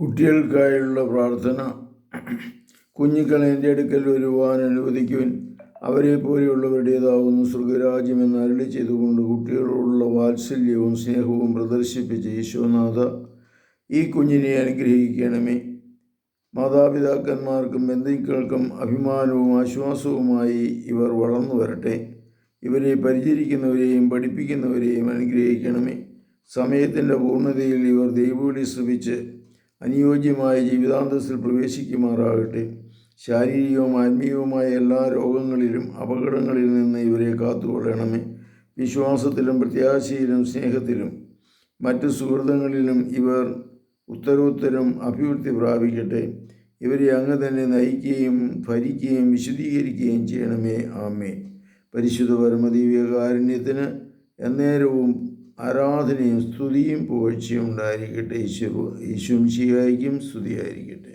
കുട്ടികൾക്കായുള്ള പ്രാർത്ഥന കുഞ്ഞുക്കളെ എന്റെ അടുക്കൽ വരുവാൻ അനുവദിക്കുവൻ. അവരെ പോലെയുള്ളവരുടേതാകുന്ന സ്വർഗരാജ്യം എന്ന് അരളി ചെയ്തുകൊണ്ട് കുട്ടികളോടുള്ള വാത്സല്യവും സ്നേഹവും പ്രദർശിപ്പിച്ച ഈശോനാഥ ഈ കുഞ്ഞിനെ അനുഗ്രഹിക്കണമേ. മാതാപിതാക്കന്മാർക്കും ബന്ധുക്കൾക്കും അഭിമാനവും ആശ്വാസവുമായി ഇവർ വളർന്നു വരട്ടെ. ഇവരെ പരിചരിക്കുന്നവരെയും പഠിപ്പിക്കുന്നവരെയും അനുഗ്രഹിക്കണമേ. സമയത്തിന്റെ പൂർണതയിൽ ഇവർ ദൈവവിളി ശ്രമിച്ച് അനുയോജ്യമായ ജീവിതാന്തസ്സിൽ പ്രവേശിക്കുമാറാകട്ടെ. ശാരീരികവും ആത്മീയവുമായ എല്ലാ രോഗങ്ങളിലും അപകടങ്ങളിൽ നിന്ന് ഇവരെ കാത്തുകൊള്ളണമേ. വിശ്വാസത്തിലും പ്രത്യാശയിലും സ്നേഹത്തിലും മറ്റു സുഹൃത്തുക്കളിലും ഇവർ ഉത്തരോത്തരം അഭിവൃദ്ധി പ്രാപിക്കട്ടെ. ഇവരെ അങ്ങ് തന്നെ നയിക്കുകയും ഭരിക്കുകയും വിശദീകരിക്കുകയും ചെയ്യണമേ. ആമേ പരിശുദ്ധ പരമദീവ്യകാരുണ്യത്തിന് എന്നേരവും ആരാധനയും സ്തുതിയും പുകഴ്ചയും ഉണ്ടായിരിക്കട്ടെ ഈശ്വര ഈശ്വം ശിയായിക്കും സ്തുതിയായിരിക്കട്ടെ.